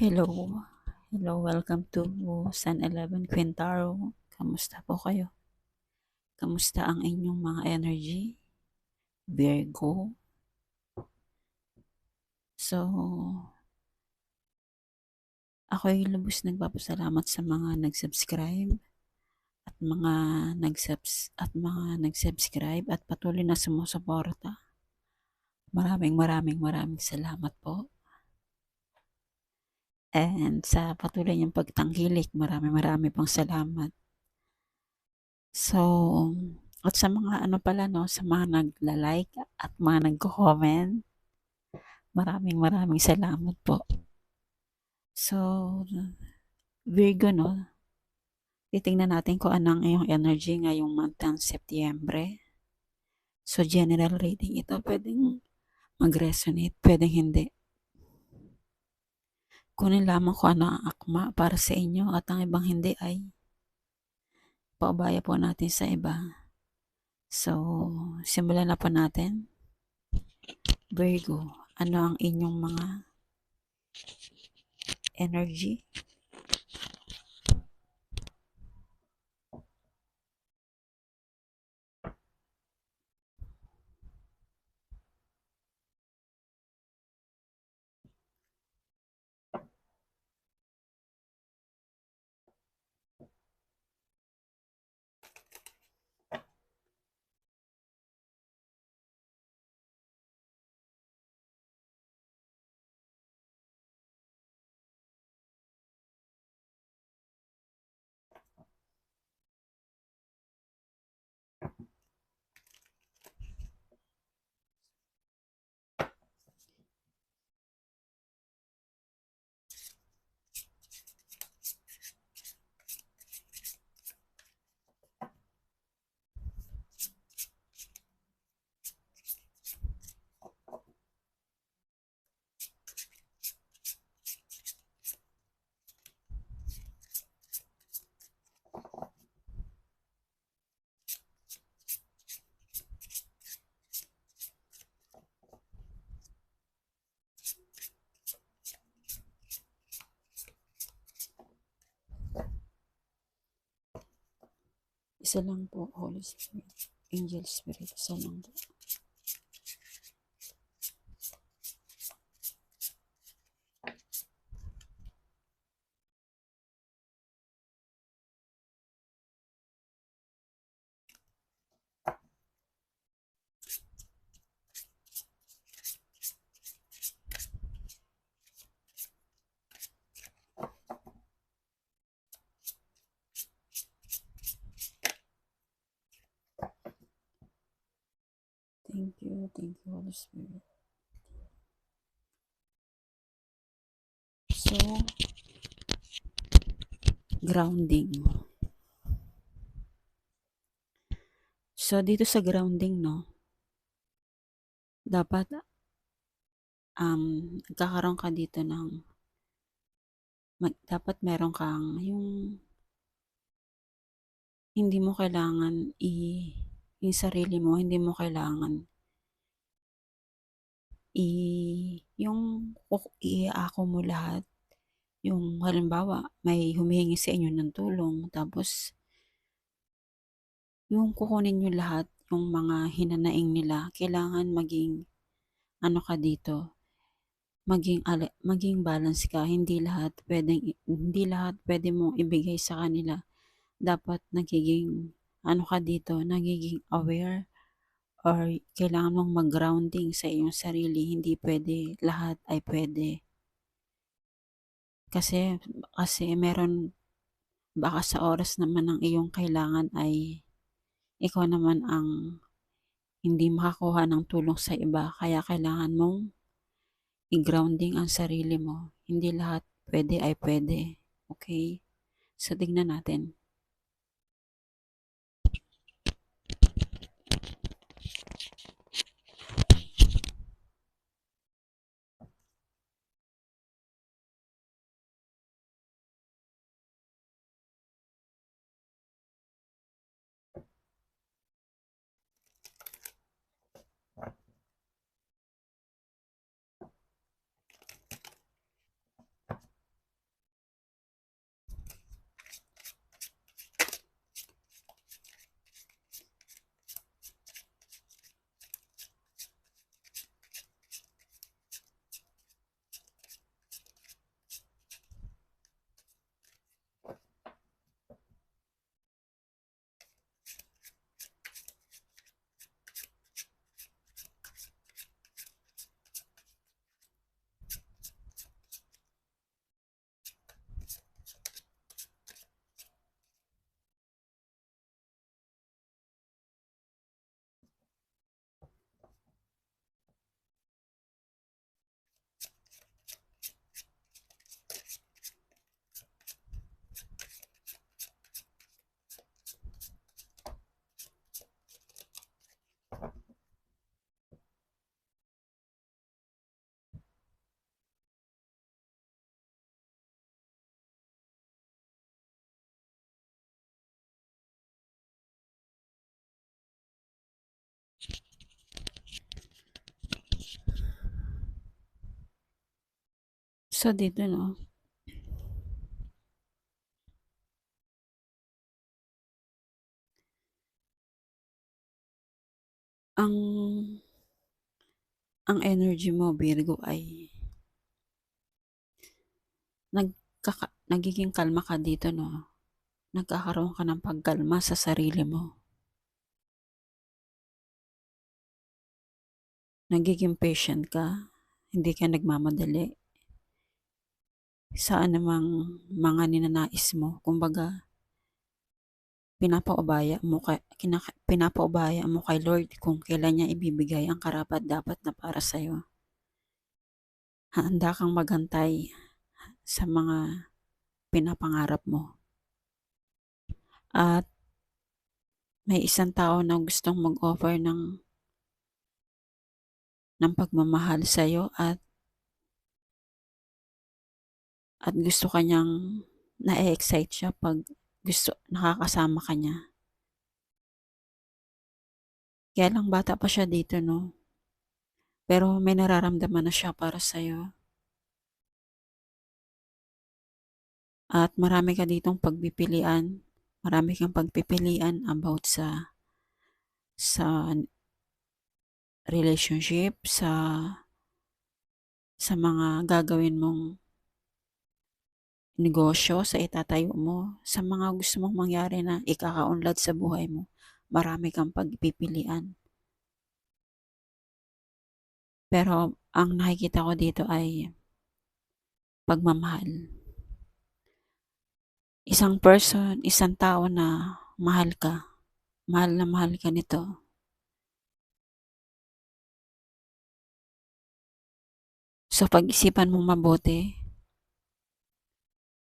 Hello. Hello, welcome to San 11 Quintaro. Kamusta po kayo? Kamusta ang inyong mga energy? Virgo. So, ako'y lubos nagpapasalamat sa mga nag-subscribe at mga nag-subs at mga nag-subscribe at patuloy na sumusuporta. Maraming maraming maraming salamat po. And sa patuloy niyong pagtangkilik, marami marami pang salamat. So, at sa mga ano pala no, sa mga nagla-like at mga nagko-comment, maraming maraming salamat po. So, Virgo no, titingnan natin kung anong iyong energy ngayong month ng Setyembre. So, general reading ito, pwedeng mag-resonate, pwedeng hindi. Kunin lamang ko ano ang akma para sa inyo at ang ibang hindi ay paubaya po natin sa iba. So, simulan na po natin. Virgo, ano ang inyong mga energy? Isa lang po, Holy Spirit. Angel Spirit, isa lang po. Thank Holy Spirit. So, grounding. So, dito sa grounding, no, dapat, um, nagkakaroon ka dito ng, mag, dapat meron kang, yung, hindi mo kailangan i, yung sarili mo, hindi mo kailangan i, yung, i-ako mo lahat. Yung, halimbawa, may humihingi sa inyo ng tulong, tapos, yung kukunin nyo lahat, yung mga hinanaing nila, kailangan maging, ano ka dito, maging, maging balance ka, hindi lahat pwedeng, hindi lahat pwede mong ibigay sa kanila. Dapat nagiging, ano ka dito, nagiging aware, or kailangan mong mag-grounding sa iyong sarili, hindi pwede, lahat ay pwede. Kasi, kasi meron, baka sa oras naman ng iyong kailangan ay ikaw naman ang hindi makakuha ng tulong sa iba. Kaya kailangan mong i-grounding ang sarili mo. Hindi lahat pwede ay pwede. Okay? So, tignan natin. So, dito 'no ang ang energy mo Virgo ay nagkaka nagiging kalma ka dito 'no. Nagkakaroon ka ng pagkalma sa sarili mo. Nagiging patient ka, hindi ka nagmamadali. Sa anumang mga ninanais mo, kumbaga pinapaubaya mo kay kinaka pinapaubaya mo kay Lord kung kailan niya ibibigay ang karapat-dapat na para sa'yo. Handa kang maghantay sa mga pinapangarap mo. At may isang tao na gustong mag-offer ng ng pagmamahal sa'yo at at gusto ka niyang na-e-excite siya 'pag gusto nakakasama ka niya. Kaya lang bata pa siya dito 'no. Pero may nararamdaman na siya para sa'yo. At marami ka ditong pagpipilian, marami kang pagpipilian about sa sa relationship, sa sa mga gagawin mong negosyo, sa itatayo mo, sa mga gusto mong mangyari na ikakaunlad sa buhay mo. Marami kang pagpipilian. Pero ang nakikita ko dito ay pagmamahal. Isang person, isang tao na mahal ka, mahal na mahal ka nito. So, pag-isipan mong mabuti.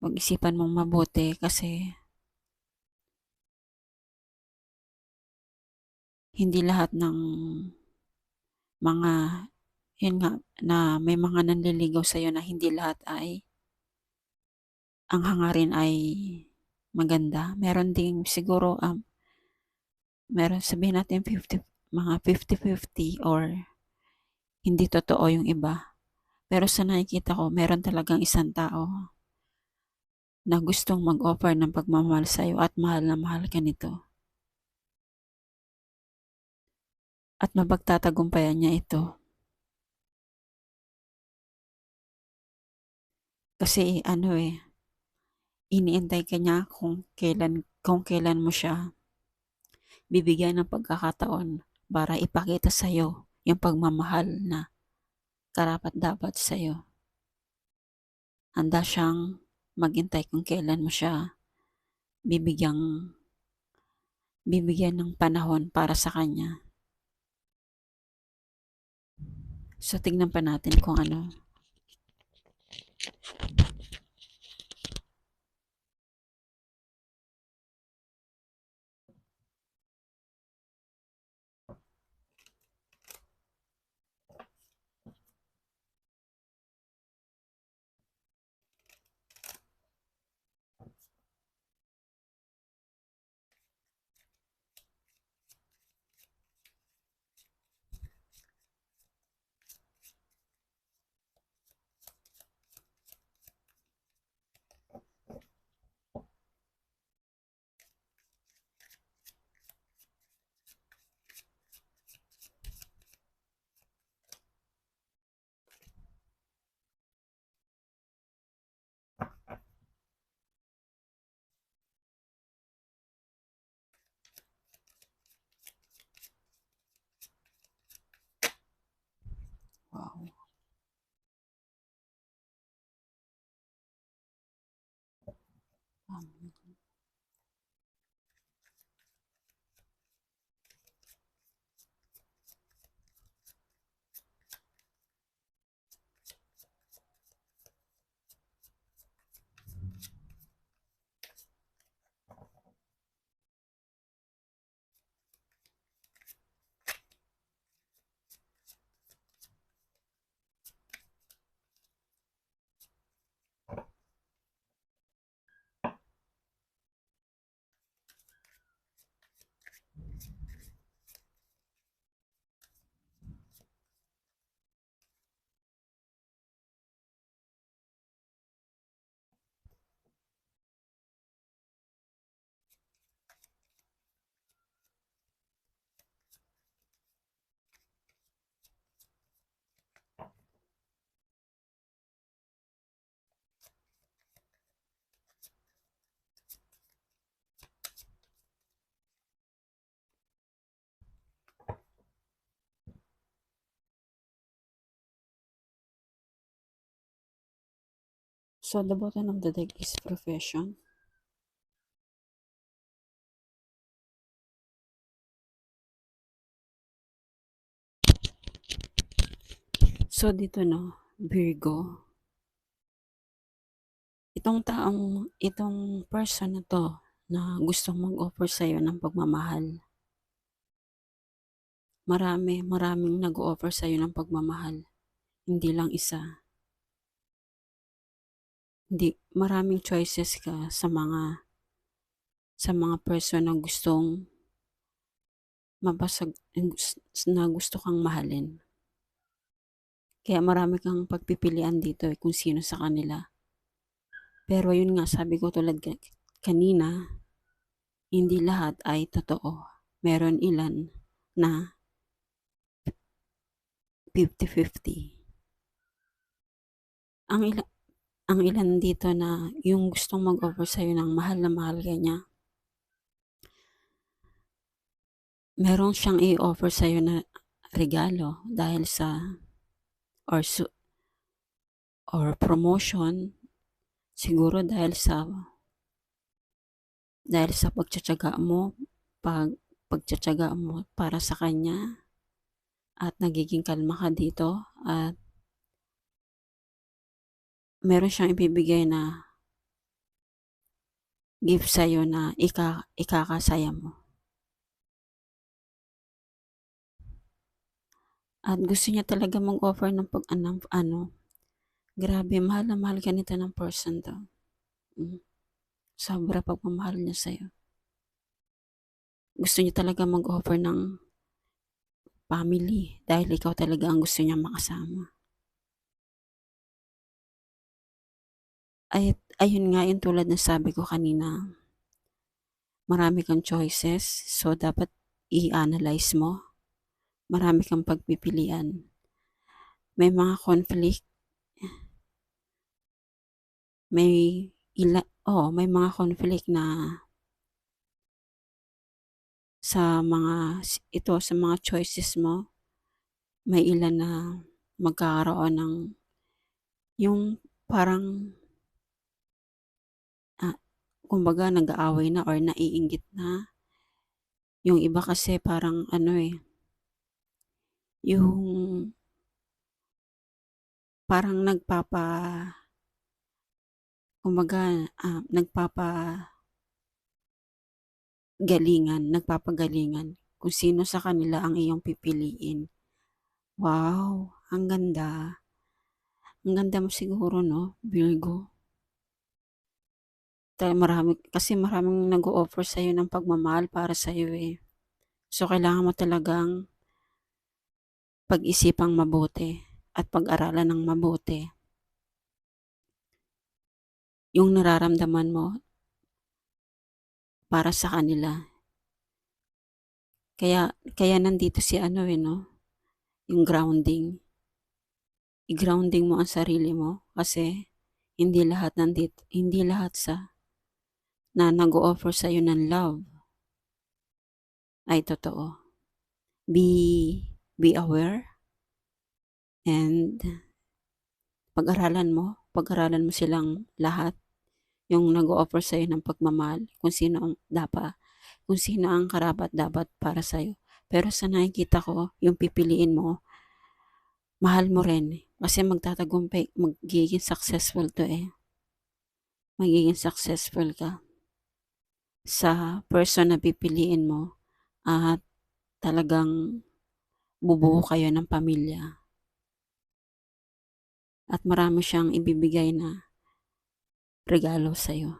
Pag-isipan mong mabuti kasi hindi lahat ng mga yun nga, na may mga nanliligaw sa'yo na hindi lahat ay ang hangarin ay maganda. Meron ding siguro, um, meron sabihin natin 50 mga 50-50 or hindi totoo yung iba. Pero sa nakikita ko, meron talagang isang tao na gustong mag-offer ng pagmamahal sa'yo at mahal na mahal ka nito. At mapagtatagumpayan niya ito. Kasi ano eh, iniintay ka niya kung kailan, kung kailan mo siya bibigyan ng pagkakataon para ipakita sa'yo yung pagmamahal na karapat-dapat sa'yo. Handa siyang maghintay kung kailan mo siya bibigyang bibigyan ng panahon para sa kanya. So, tignan pa natin kung ano. Wow. Um, So, the bottom of the deck is profession. So, dito no, Virgo. Itong taong, itong person na to, na gustong mag-offer sa'yo ng pagmamahal. Marami, maraming nag-offer sa'yo ng pagmamahal. Hindi lang isa. Hindi, maraming choices ka sa mga sa mga person na gustong mabasag na gusto kang mahalin. Kaya marami kang pagpipilian dito eh, kung sino sa kanila. Pero yun nga, sabi ko tulad kanina, hindi lahat ay totoo. Meron ilan na 50-50. Ang ilan, ang ilan dito na yung gustong mag-offer sa'yo ng mahal na mahal ka niya, meron siyang i-offer sa'yo na regalo dahil sa or su or promotion siguro dahil sa dahil sa pagtsatsaga mo pag pagtsatsaga mo para sa kanya at nagiging kalma ka dito at meron siyang ibibigay na gift sa'yo na ika, ikakasaya mo. At gusto niya talaga mag-offer ng pag anong, ano, grabe, mahal na mahal ka nito ng person to. Mm. Sobra pagmamahal niya sa'yo. Gusto niya talaga mag-offer ng family dahil ikaw talaga ang gusto niya makasama. Ay, ayun nga yung tulad ng sabi ko kanina. Marami kang choices, so dapat i-analyze mo marami kang pagpipilian. May mga conflict. May ila, oh, may mga conflict na sa mga ito sa mga choices mo may ilan na magkakaroon ng yung parang kumbaga nag-aaway na or naiinggit na yung iba kasi parang ano eh yung parang nagpapa kumbaga, ah, nagpapa galingan, nagpapagalingan kung sino sa kanila ang iyong pipiliin. Wow, ang ganda. Ang ganda mo siguro, no, Virgo. Dahil marami, kasi maraming nag-o-offer sa'yo ng pagmamahal para sa'yo eh. So, kailangan mo talagang pag-isipang mabuti at pag-aralan ng mabuti yung nararamdaman mo para sa kanila. Kaya, kaya nandito si ano eh, no? Yung grounding. I-grounding mo ang sarili mo kasi hindi lahat nandito, hindi lahat sa na nag-offer sa iyo ng love ay totoo. Be be aware and pag-aralan mo, pag-aralan mo silang lahat yung nag-o-offer sa'yo ng pagmamahal, kung sino ang dapat, kung sino ang karapat dapat para sa'yo. Pero sa nakikita ko, yung pipiliin mo, mahal mo rin. Kasi magtatagumpay, magiging successful to eh. Magiging successful ka sa person na pipiliin mo at talagang bubuo kayo ng pamilya. At marami siyang ibibigay na regalo sa'yo.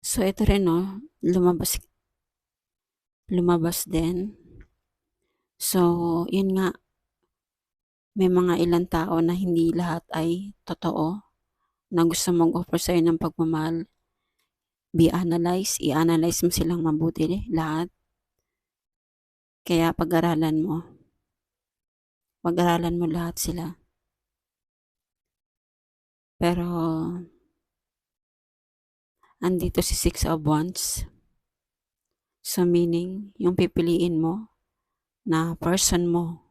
So, ito rin, no, lumabas, lumabas din. So, yun nga, may mga ilang tao na hindi lahat ay totoo na gusto mag-offer sa'yo ng pagmamahal. Be analyze, i-analyze mo silang mabuti lahat kaya pag-aralan mo. Pag-aralan mo lahat sila. Pero, andito si Six of Wands. So, meaning, yung pipiliin mo na person mo,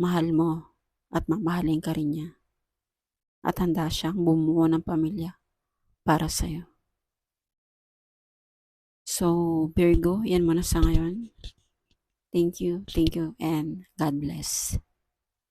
mahal mo, at mamahalin ka rin niya. At handa siyang bumuo ng pamilya para sa'yo. So, Virgo, yan muna sa ngayon. Thank you, thank you, and God bless.